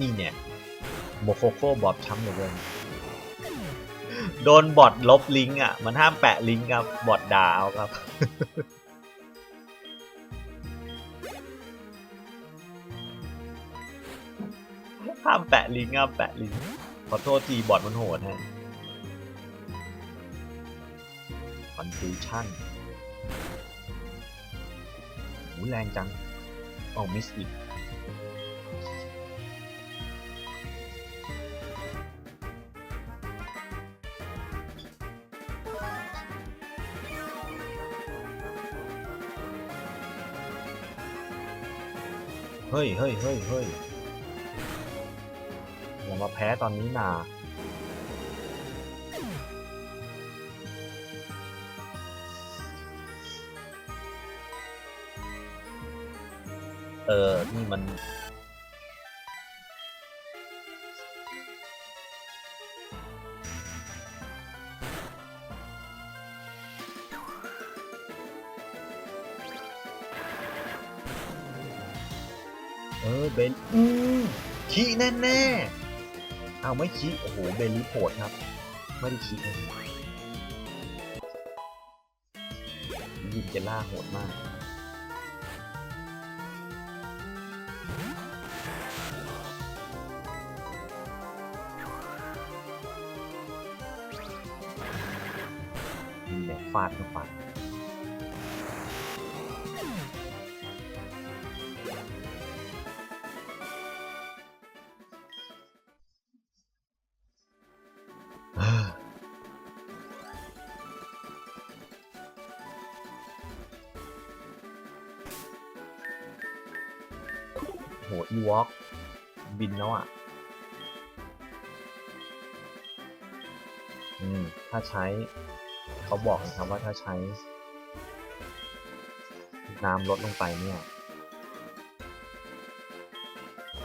นี่เนี่ยโมโคโคบอบช้ำเหลือเกินโดนบอทลบลิงก์อะ มันห้ามแปะลิงก์ครับบอทด่าเอาครับ ห้ามแปะลิงก์ห้ามแปะลิงก์ขอโทษทีบอทมันโหดฮะคอนฟิวชั่นหูแรงจังเอามิสอีก เฮ้ยเฮ้ยเฮ้ยเฮ้ยอย่ามาแพ้ตอนนี้นาเออ นี่มัน เอาไม่ขี้โอ้โหเบนรีโพร์ตครับ ไม่ได้ขี้นะยิงเจล่าโหดมากนี่แหละฟาดก็ฟาดเบินแล้วอะ อืม ถ้าใช้ เขาบอกนะครับว่าถ้าใช้ น้ำลดลงไปเนี่ย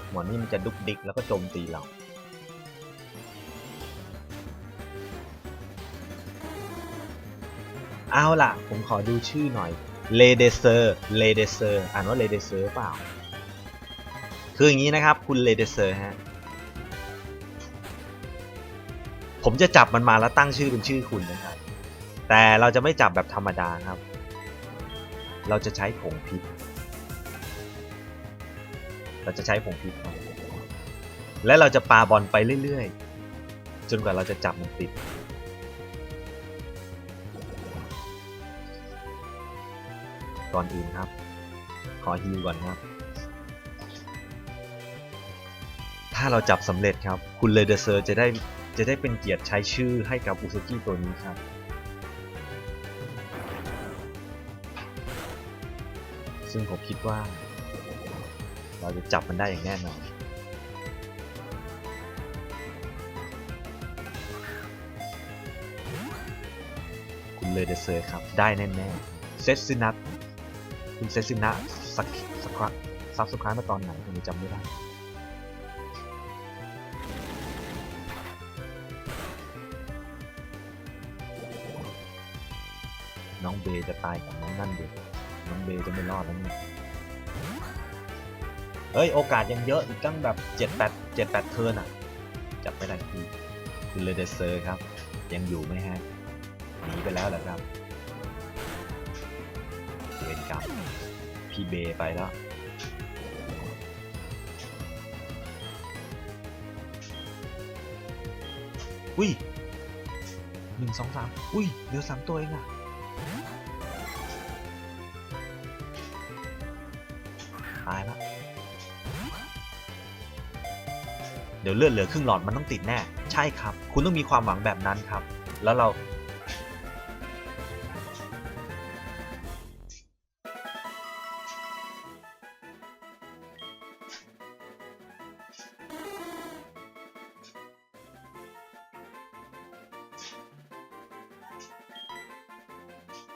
หมอนี่มันจะดุกดิกแล้วก็โจมตีเราเอาล่ะ ผมขอดูชื่อหน่อย เลเดเซอร์ เลเดเซอร์ อ่านว่าเลเดเซอร์เปล่า คืออย่างนี้นะครับคุณเลเดเซอร์ฮะผมจะจับมันมาแล้วตั้งชื่อเป็นชื่อคุณนะครับ แต่เราจะไม่จับแบบธรรมดาครับ เราจะใช้ผงพิษ เราจะใช้ผงพิษครับและเราจะปาบอลไปเรื่อยๆ จนกว่าเราจะจับมันติด ก่อนอื่นครับ ขอฮิวก่อนครับ ถ้าเราจับสำเร็จครับ คุณเลเดเซอร์จะได้จะได้เป็นเกียรติใช้ชื่อให้กับอุซุกิตัวนี้ครับ ซึ่งผมคิดว่า เราจะจับมันได้อย่างแน่นอนคุณเลเดเซอร์ครับ ได้แน่ๆเซตซินัทคุณเซตซินะสักสักครั้งซับสไครต์มาตอนไหนผมจำไม่ได้ น้องเบย์จะตายกับน้องนั่นเด็กน้องเบย์จะไม่รอดแล้วนี่เฮ้ยโอกาสยังเยอะอีกตั้งแบบเจ็ดแปดเจ็ดแปดเทิร์นอะ จับไม่ได้คุณคุณเลเดเซอร์ครับ ยังอยู่ไหมฮะหนีไปแล้วเหรอครับเวรกรรมพี่เบย์ไปแล้วอุ้ยหนึ่งสองสามอุ้ยเหลือสามตัวเองอะ ดี๋ยวเลือดเหลือครึ่งหลอดมันต้องติดแน่ ใช่ครับ คุณต้องมีความหวังแบบนั้นครับ แล้วเรา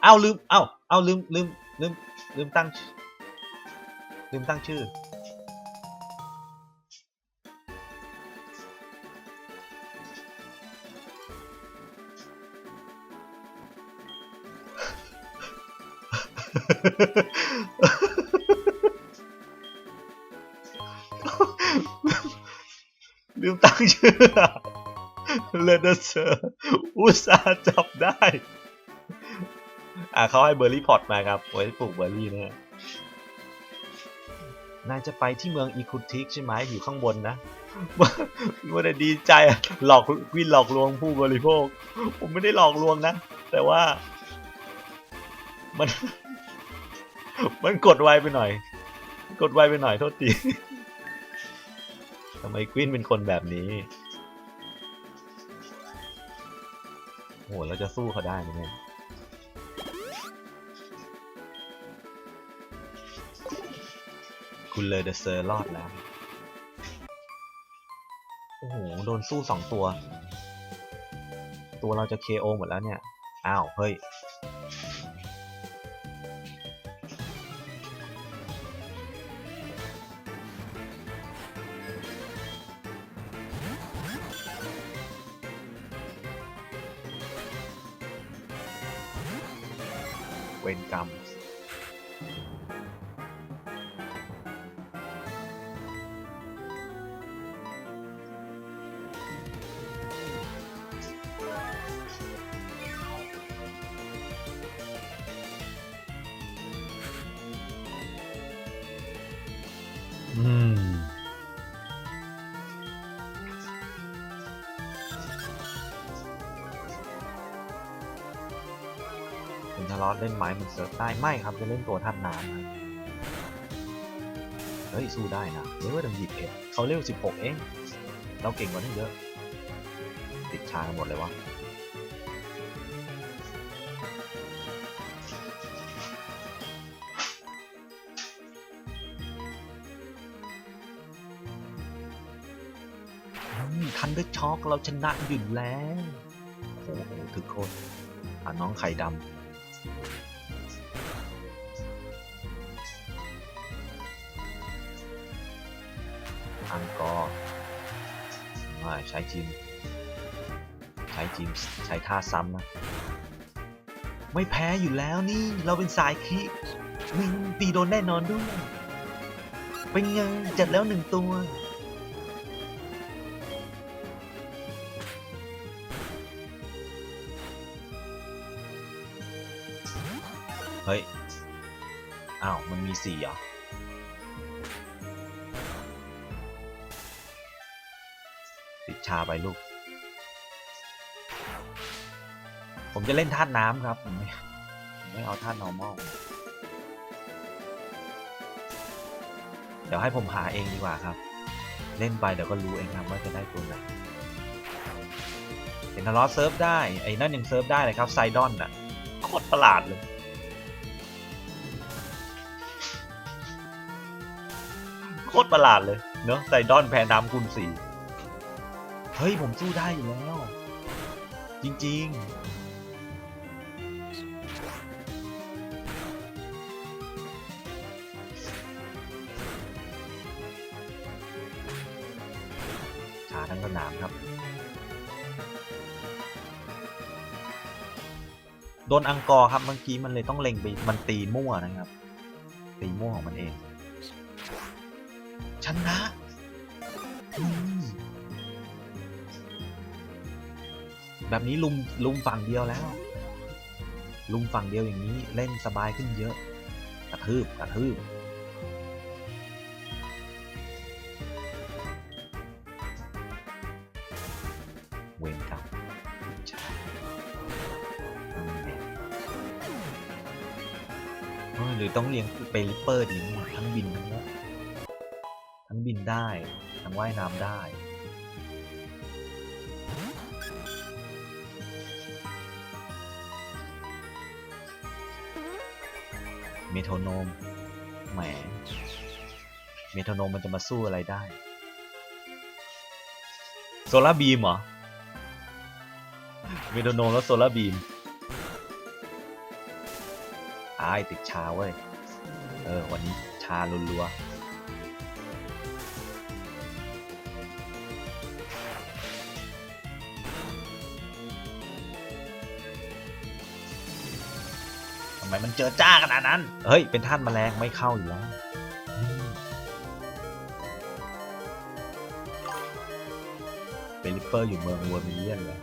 เอาลืมเอาเอาลืมลืมลืมลืมตั้ง ลืมตั้งชื่อ ลืมตั้งชื่อเลเดอร์เซอร์อุตส่าห์จับได้ อะเขาให้เบอร์รี่พอตมาครับไว้ปลูกเบอร์รี่นะนายจะไปที่เมืองอีคุติกใช่ไหมอยู่ข้างบนนะว่าแต่ดีใจอะหลอกวินหลอกลวงผู้บริโภค ผมไม่ได้หลอกลวงนะ แต่ว่ามัน มันกดไวไปหน่อย กดไวไปหน่อยโทษทีทำไมกวินเป็นคนแบบนี้โหเราจะสู้เขาได้ไหมเนี่ยคุณเลยเดอะเซอร์รอดแล้ว โอ้โห โดนสู้สองตัว ตัวเราจะ KO หมดแล้วเนี่ย อ้าว เฮ้ย ทะเลาะเล่นไม้มันเซิร์ฟได้ไม่ครับจะเล่นตัวท่านน้ำเฮ้ยสู้ได้นะเลเวลตั้งยี่สิบเอ็ดเขาเร็วสิบหกเองเราเก่งกว่านี้เยอะ ติดชากันหมดเลยวะทันดอร์ช็อกเราชนะอยู่แล้วโอ้โหถึกโคตรอะน้องไข่ดำ อังกอร์ว่าใช้ทีม ใช้ทีม ใช้ท่าซ้ำนะ ไม่แพ้อยู่แล้วนี่เราเป็นสายคิกนี่ตีโดนแน่นอนด้วย เป็นไงจัดแล้วหนึ่งตัวเฮ้ย อ้าว มันมีสี่เหรอาไปลูก ผมจะเล่นธาตุน้ำครับผมไม่ไม่เอาธาตุ normal เดี๋ยวให้ผมหาเองดีกว่าครับ เล่นไปเดี๋ยวก็รู้เองครับว่าจะได้ตัวไหนเห็นทะเลาะเซิร์ฟได้ไอ้นั่นยังเซิร์ฟได้เลยครับไซดอนน่ะโคตรประหลาดเลยโคตรประหลาดเลยเนอะไซดอนแพ้น้ำคูณสี่ เฮ้ย ผมสู้ได้อยู่แล้ว จริง ๆ ชาทั้งสนามครับ โดนอังกอร์ครับเมื่อกี้มันเลยต้องเล็งไป มันตีมั่วนะครับ ตีมั่วของมันเอง ชนะ แบบนี้ลุมลุมฝั่งเดียวแล้ว ลุมฝั่งเดียวอย่างนี้เล่นสบายขึ้นเยอะ กระทืบกระทืบเวรกรรมใช่ไงเอ้ยหรือต้องเลี้ยงไปลิปเปอร์ดีเนี่ยทั้งบินทั้งว่าทั้งบินได้ ทั้งว่ายน้ำได้ เมโทโนม แหม เมโทโนมมันจะมาสู้อะไรได้ โซลาบีมเหรอ เมโทโนมแล้วโซลาบีมอายติดชาเว้ย เออ วันนี้ชาลัว มันเจอจ้าขนาดนั้น เฮ้ย เป็นท่านแมลงไม่เข้าอยู่แล้วอืมเบลิปเปอร์อยู่เมืองวอร์มิเลียนเลย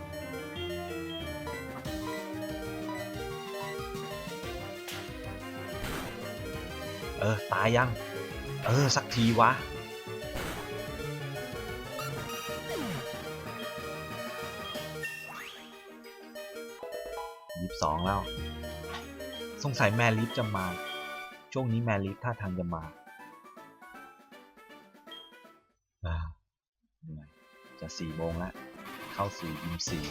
เออ ตายยัง เออ สักทีวะยี่สิบสองแล้ว สงสัยแมริฟจะมา ช่วงนี้แมริฟท่าทางจะมาจะสี่โมงแล้ว เข้าสู่ยิมสี่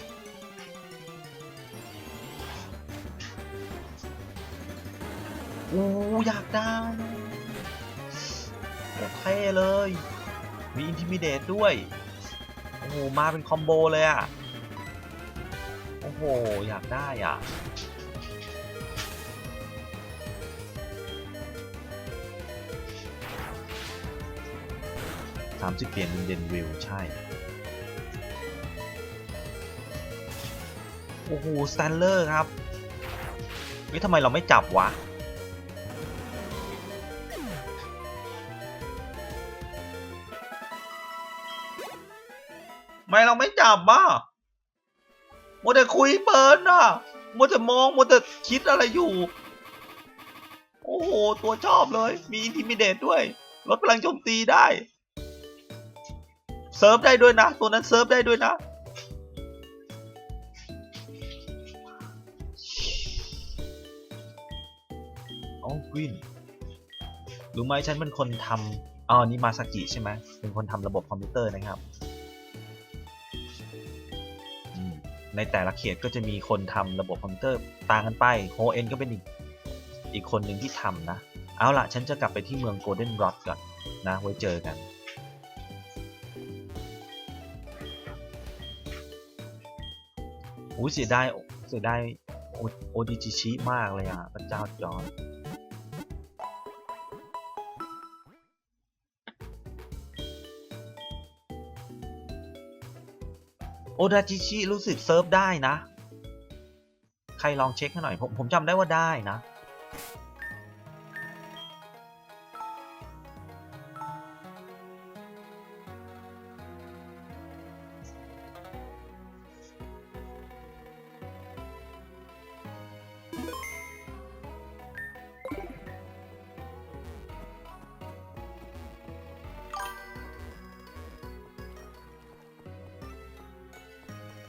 โอ้อยากได้โอเคเลย มีอินทิมิเดตด้วย โอ้โห มาเป็นคอมโบเลยอะ โอ้โห อยากได้อะ สามสเปลี่ยนเป็นเดนวิลใช่ โอ้โหสแตนเลอร์ครับเฮ้ยทำไมเราไม่จับวะทำไมเราไม่จับบ้ามัวแต่คุยเปิดน่ะมัวแต่มองมัวแต่คิดอะไรอยู่ โอ้โห ตัวชอบเลย มีอินทิมิเดตด้วย ลดพลังโจมตีได้ เซิร์ฟได้ด้วยนะ ตัวนั้นเซิร์ฟได้ด้วยนะโอ้กวินรู้ไหมฉันเป็นคนทำอ๋อนี่มาสกิใช่ไหมเป็นคนทำระบบคอมพิวเตอร์นะครับในแต่ละเขตก็จะมีคนทำระบบคอมพิวเตอร์ต่างกันไปโฮเอ็นก็เป็นอีกอีกคนหนึ่งที่ทำนะ เอาล่ะ ฉันจะกลับไปที่เมืองโกลเด้นร็อดก่อนนะ ไว้เจอกัน อุ้ยเสียดายเสียดายโอดิจิชิมากเลยอะพระเจ้าจอนโอดาจิชิรู้สึกเซิร์ฟได้นะ ใครลองเช็คให้หน่อย ผมผมจำได้ว่าได้นะ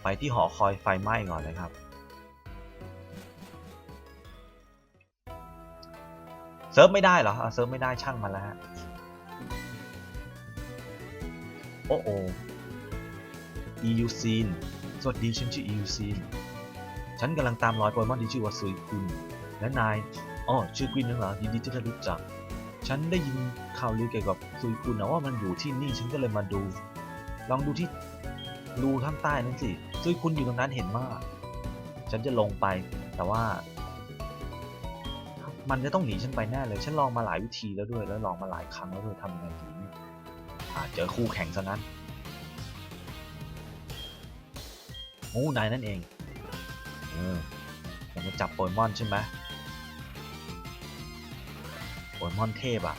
ไปที่หอคอยไฟไหม้ก่อนเลยครับ เซิร์ฟไม่ได้เหรอเซิร์ฟไม่ได้ช่างมันแล้วฮะโอ้โอ EU ซีนสวัสดีฉันชื่อ EU ซีนฉันกำลังตามรอยโปเกมอนที่ชื่อว่าซุยกุนและนายอ๋อชื่อกวินนั่นเหรอยินดีที่ได้รู้จัก ฉันได้ยินข่าวลือเกี่ยวกับซุยกุนนะว่ามันอยู่ที่นี่ฉันก็เลยมาดู ลองดูที่รูข้างใต้นั่นสิ ซึ่งคุณอยู่ตรงนั้นเห็นมาก ฉันจะลงไป แต่ว่า มันจะต้องหนีฉันไปแน่เลย ฉันลองมาหลายวิธีแล้วด้วย แล้วลองมาหลายครั้งแล้วด้วยทำยังไงดีเนี่ยเจอคู่แข่งซะงั้นโอ้นายนั่นเอง เอออยากจะจับโปเกมอนใช่ไหมโปเกมอนเทพอะ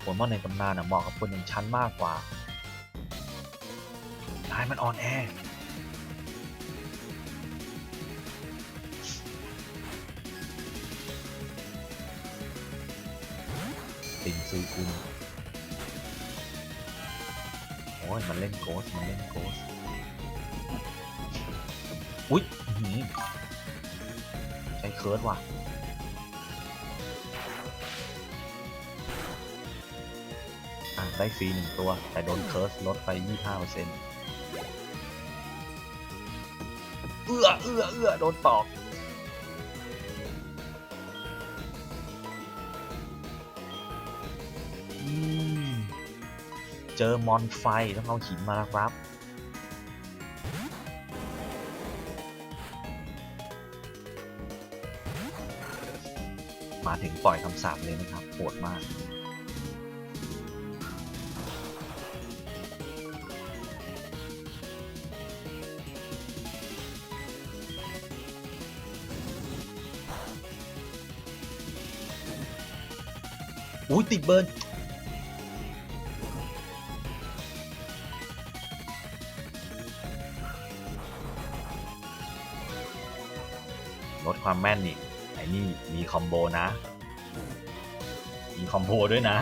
โปเกมอนในตำนานอะเหมาะกับคนอย่างฉันมากกว่า นายมันอ่อนแอ ติงซูกุนโอ้ยมันเล่นโกสมันเล่นโกสอุ๊ยใช้เคิร์ดว่ะอะได้ฟรีหนึ่งตัว แต่โดนเคิร์สลดไป 25%เอื้อเอื้อเอื้อโดนตอก เจอมอนไฟต้องเอาหินมาครับมาถึงปล่อยคำสาปเลยนะครับโหดมาก อุ้ยติดเบิร์น แม่นนี่ไอ้นี่มีคอมโบนะ มีคอมโบด้วยนะ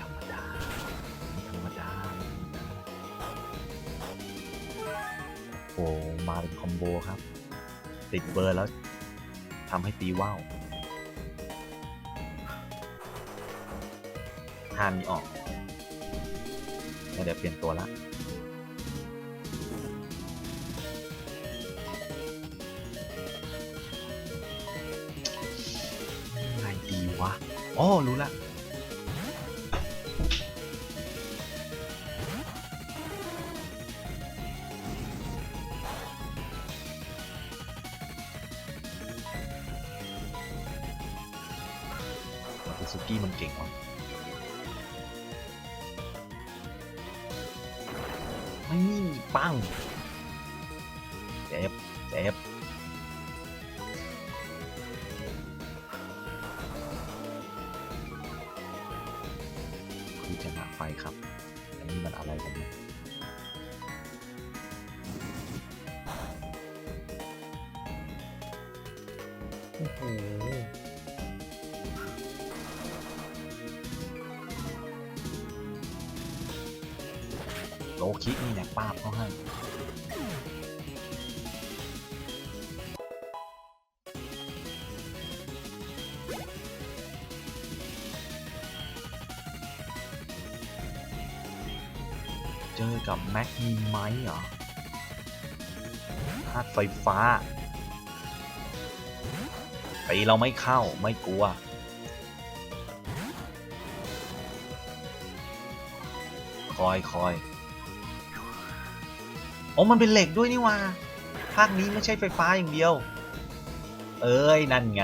ธรรมดาไม่ธรรมดาโอ้มาเป็นคอมโบครับ ติดเบอร์แล้วทำให้ตีว่าวห้ามมีออกแล้วเดี๋ยวเปลี่ยนตัวละะอ๋อรู้ละ โลคิกนี่เนี่ยป้าบเขาให้เจอกับแม็กมีไหมเหรอธาตุไฟฟ้าตีเราไม่เข้าไม่กลัว คอยคอย โอ้มันเป็นเหล็กด้วยนี่ว่าภาคนี้ไม่ใช่ไฟฟ้าอย่างเดียว เอ้ยนั่นไง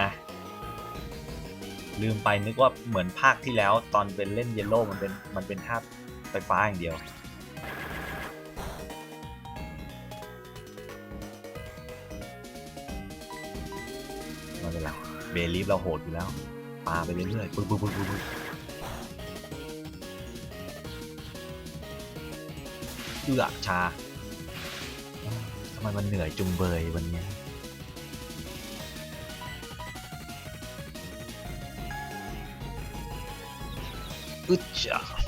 ลืมไปนึกว่าเหมือนภาคที่แล้วตอนเป็นเล่นเยลโล่มันเป็นมันเป็นธาตุไฟฟ้าอย่างเดียว ไม่เป็นไรเบลีฟเราโหดอยู่แล้วปาไปเรื่อยๆปึ๊บปึ๊บปึ๊บปึ๊บเอือชาำไมมันเหนื่อยจุงเบยวันนี้อึดจ้า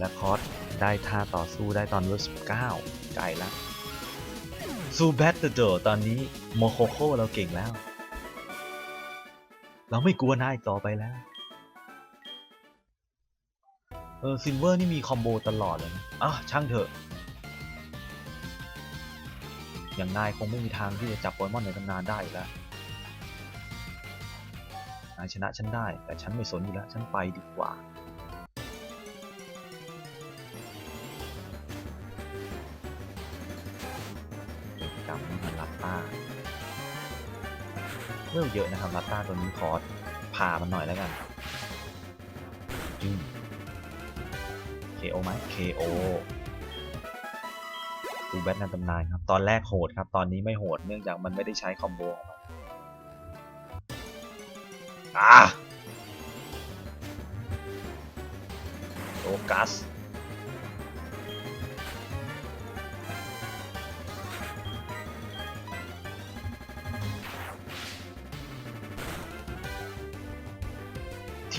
เดลคอร์สได้ท่าต่อสู้ได้ตอนเวอร์สิบเก้าไกลละซูแบทเดอร์ตอนนี้โมโคโคเราเก่งแล้ว เราไม่กลัวนายต่อไปแล้ว เออซิลเวอร์นี่มีคอมโบตลอดเลยนะอะช่างเถอะ อย่างนายคงไม่มีทางที่จะจับโปเกมอนในตำนานได้แล้วนายชนะฉันได้ แต่ฉันไม่สนอยู่แล้ว ฉันไปดีกว่า เรื่องเยอะนะครับลัตต้าตัวนี้ขอผ่ามันหน่อยแล้วกันจึง KO ไหม KO ดูแบทในตำนานครับ ตอนแรกโหดครับ ตอนนี้ไม่โหดเนื่องจากมันไม่ได้ใช้คอมโบของมันอะโลกัส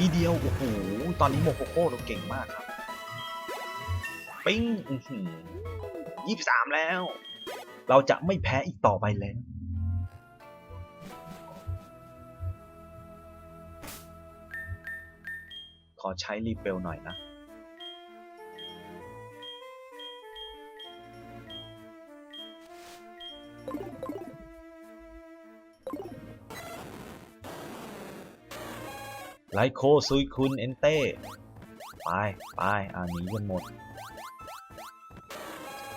ทีเดียว โอ้โห ตอนนี้โมโคโค่เราเก่งมากครับ ปิ้งยี่สามแล้ว เราจะไม่แพ้อีกต่อไปแล้วขอใช้รีเปลหน่อยนะ ไลโคซุยคุณเอนเต้ไปไปอ่าหนีกันหมด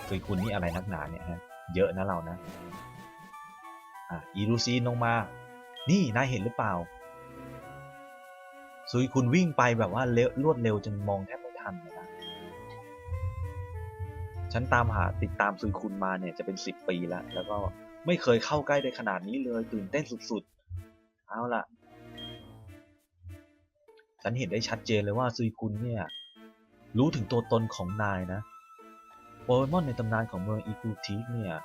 ซุยคุณนี่อะไรนักหนาเนี่ยฮะเยอะนะเรานะอะอีรูซีนลงมา นี่นายเห็นหรือเปล่าซุยคุณวิ่งไปแบบว่าเร็วรวดเร็วจนมองแทบไม่ทันเลยนะฉันตามหาติดตามซุยคุณมาเนี่ยจะเป็นสิบปีแล้ว แล้วก็ไม่เคยเข้าใกล้ได้ขนาดนี้เลยตื่นเต้นสุดๆ เอาล่ะ ฉันเห็นได้ชัดเจนเลยว่าซุยคุณเนี่ยรู้ถึงตัวตนของนายนะโปเกมอนในตำนานของเมืองอีกูทีเนี่ย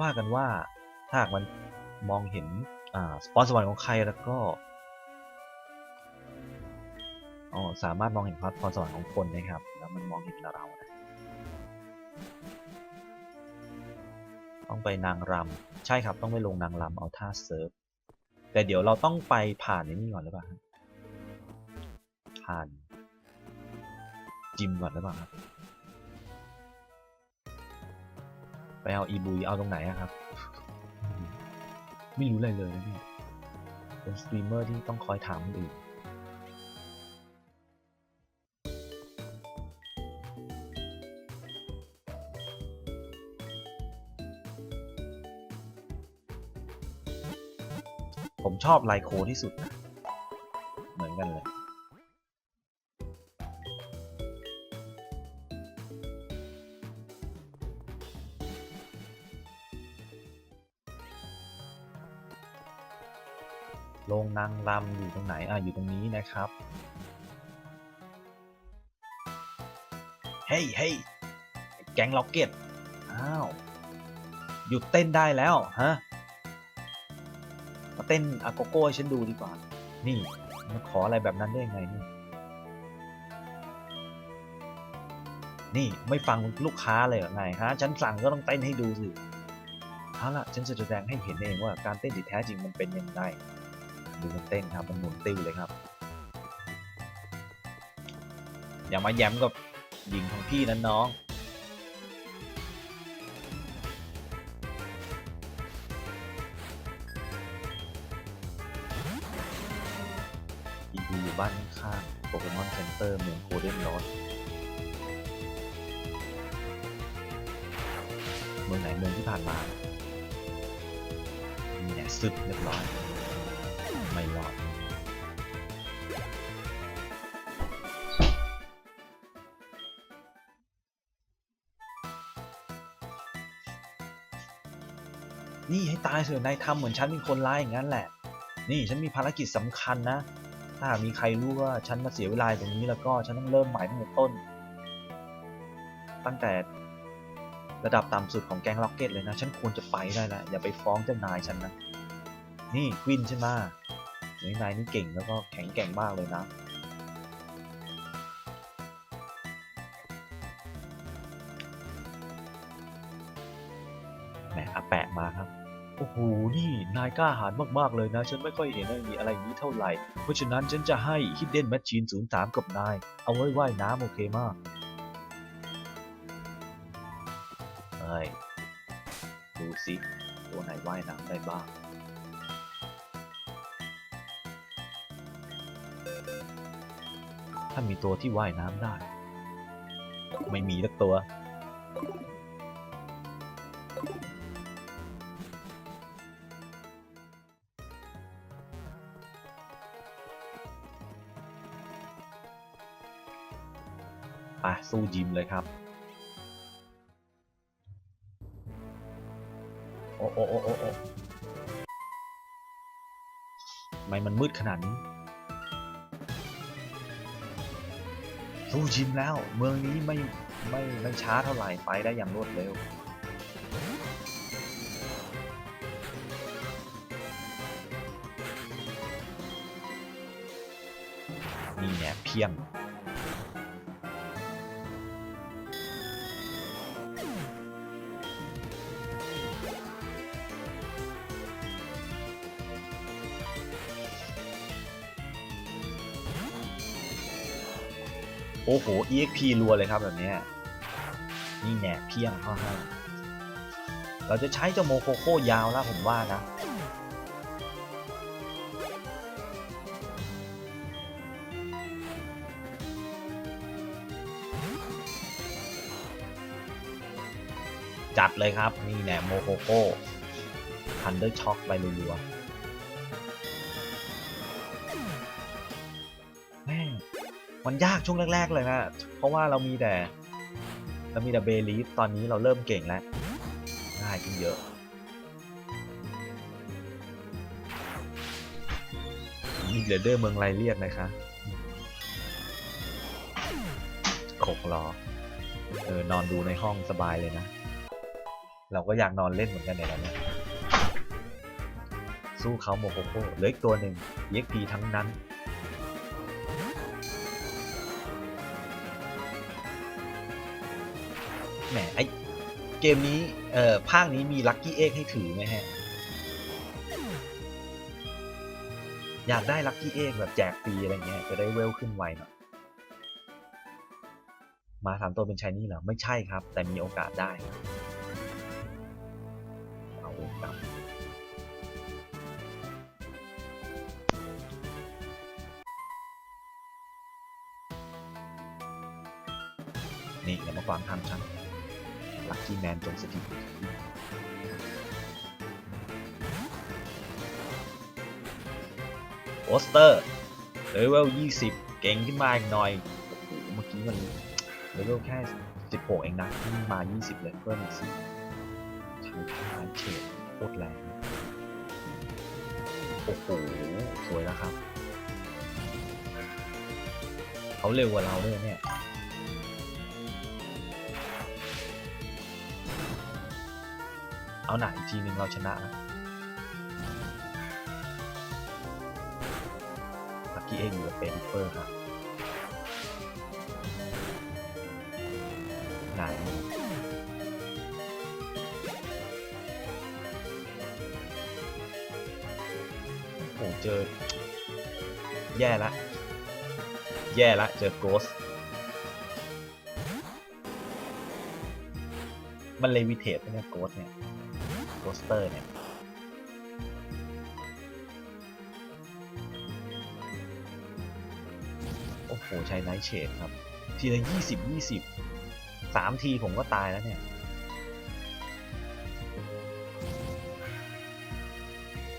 ว่ากันว่าถ้าหากมันมองเห็นอ่าสปอนสวรรค์ของใครแล้วก็อ๋อสามารถมองเห็นพรสวรรค์ของคนนะครับ แล้วมันมองเห็นเรานะต้องไปนางรำใช่ครับต้องไปลงนางรำเอาท่าเซิร์ฟแต่เดี๋ยวเราต้องไปผ่านในนี่ก่อนหรือเปล่า ผ่าน จิมก่อนหรือเปล่าครับ ไปเอาอีบุยเอาตรงไหนอะครับ ไม่รู้อะไรเลยนะเนี่ยเป็นสตรีมเมอร์ที่ต้องคอยถามคนอื่นผมชอบไลโคที่สุดนะ รงนางรำอยู่ตรงไหนอะอยู่ตรงนี้นะครับเฮ้ยเฮ้ยแก๊งล็อกเก็ตอ้าวหยุดเต้นได้แล้วฮะมาเต้นอาโกโก้ให้ฉันดูดีกว่า นี่มาขออะไรแบบนั้นได้ยังไงนี่นี่ไม่ฟังลูกค้าเลยเหรอไงฮะฉันสั่งก็ต้องเต้นให้ดูสิเอาล่ะฉันจะแสดงให้เห็นเองว่าการเต้นที่แท้จริงมันเป็นยังไง ดูมันเต้นครับมันหมุนติ้วเลยครับ อย่ามาแย้มกับหญิงของพี่นั้นน้องอีดูอยู่บ้านข้างโปเกมอนเซ็นเตอร์เมืองโคเดนลอสเมืองไหนเมืองที่ผ่านมาเนี่ยซึบเรียบร้อย ไม่รอดนี่ให้ตายเถอะนายทำเหมือนฉันเป็นคนร้ายอย่างนั้นแหละ นี่ฉันมีภารกิจสำคัญนะ ถ้ามีใครรู้ว่าฉันมาเสียเวลาตรงนี้แล้วก็ฉันต้องเริ่มใหม่ตั้งแต่ต้น ตั้งแต่ระดับต่ำสุดของแก๊งล็อกเก็ตเลยนะ ฉันควรจะไปได้แล้วอย่าไปฟ้องเจ้านายฉันนะ นี่ควินใช่ไหม นายนี่เก่งแล้วก็แข็งแกร่งมากเลยนะ แหมอาแปะมาครับ โอ้โห นี่นายกล้าหาญมาก ๆ เลยนะ ฉันไม่ค่อยเห็นมีอะไรอย่างนี้เท่าไหร่ เพราะฉะนั้นฉันจะให้ Hidden Machine 03 กับนาย เอาไว้ว่ายน้ำโอเคมากเฮ้ยดูสิ ตัวไหนว่ายน้ำได้บ้าง ถ้ามีตัวที่ว่ายน้ำได้ ไม่มีสักตัว ไปสู้ยิมเลยครับ โอ้โอ้โอ้โอ้โอ้ทำไมมันมืดขนาดนี้ สู้ชิมแล้ว เมืองนี้ไม่ไม่ไม่ช้าเท่าไหร่ไปได้อย่างรวดเร็วนี่แน่เพียง โอ้โห exp รัวเลยครับแบบนี้นี่แหนเพียงเข้อห้าเราจะใช้เจ้าโมโคโค่ยาวแล้วผมว่านะจัดเลยครับ นี่แหนโมโคโค่ทันเดอร์ช็อกไปรัวๆ มันยากช่วงแรก ๆ เลยนะเพราะว่าเรามีแต่ เรามีแต่เบลีฟตอนนี้เราเริ่มเก่งแล้วง่ายขึ้นเยอะมีเรเดอร์เมืองไรเรียกนะคะขกรอเออนอนดูในห้องสบายเลยนะ เราก็อยากนอนเล่นเหมือนกันเนี่ยแหละเนี่ยสู้เขาโมโคโคเหลืออีกตัวหนึ่ง EXP ทั้งนั้น แหมไอเกมนี้เอ่อภาคนี้มีลัคกี้เอ็กให้ถือไหมฮะ อยากได้ลัคกี้เอ็กแบบแจกฟรีอะไรเงี้ยจะได้เวลขึ้นไวหน่อยมาสามตัวเป็นชายนี่เหรอ ไม่ใช่ครับ แต่มีโอกาสได้ จงสถิตอยู่ที่นี่โอสเตอร์เลเวล20 เก่งขึ้นมาอีกหน่อย เมื่อกี้มันเลเวลแค่ 16 เองนะนี่มา 20 เลยเพิ่มอีกสิใช้ท้ายเฉดโคตรแรงโอ้โหสวยแล้วครับ เขาเร็วกว่าเราด้วยเนี่ย เอาหนาอีกทีหนึ่งเราชนะนะลักกี้เองอยู่กับเปริเปอร์ครับหนโอ้เจอ แย่ละ แย่ละ เจอโกสมันเลวิเทตเนี่ยโกสเนี่ย สเตอร์เนี่ยโอ้โหใช้ไนท์เชดครับ ทีละยี่สิบยี่สิบสามทีผมก็ตายแล้วเนี่ย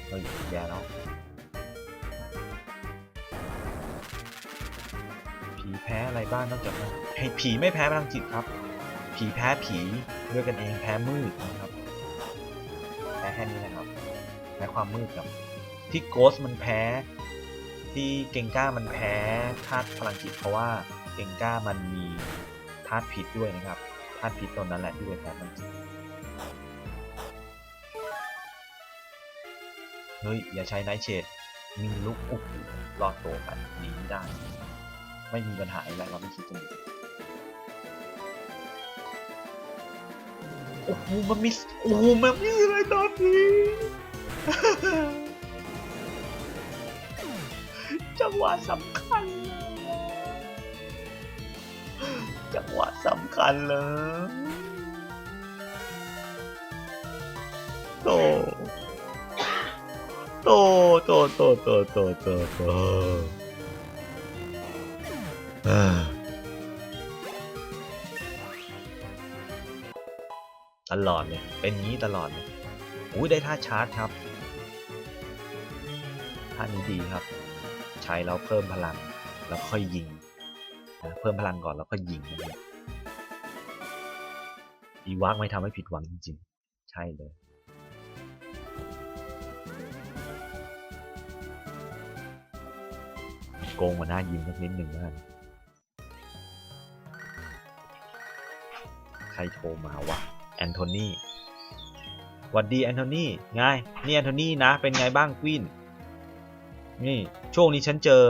เฮ้ยแย่แล้วผีแพ้อะไรบ้างนอกจากนั้นให้ผีไม่แพ้พลังจิตครับ ผีแพ้ผีด้วยกันเองแพ้มืดนะครับ ค่นี้นะครับแพ้ความมืดครับที่โกสมันแพ้ ที่เกงก้ามันแพ้ธาตุพลังจิตเพราะว่าเกงก้ามันมีธาตุพิษด้วยนะครับธาตุพิษตัวนั้นแหละที่เป็นแพ้พลังจิตเฮ้ยอย่าใช้ไนท์เชดมีลุกอ้โหรอดตัวไปหนีไม่ได้ ไม่มีปัญหาอะไรเราไม่คิดจะหนี โอ้โหมันมีโอ้โหมันมีอะไรตอนนี้จังหวะสำคัญเลยอะจังหวะสำคัญเลยโตโตโตโตโตโตโตโตอ่า ตลอดเลยเป็นงี้ตลอดเลยอุ้ยได้ท่าชาร์จครับท่านี้ดีครับ ใช้แล้วเพิ่มพลังแล้วค่อยยิงนะเพิ่มพลังก่อนแล้วก็ยิงนะครับอีวักไม่ทำให้ผิดหวังจริงๆ ใช่เลยโกงมาหน้ายิงสักนิดหนึ่งแล้วกันใครโทรมาวะ แอนโทนีหวัดดีแอนโทนีไงนี่แอนโทนีนะ เป็นไงบ้างกวินนี่ช่วงนี้ฉันเจอ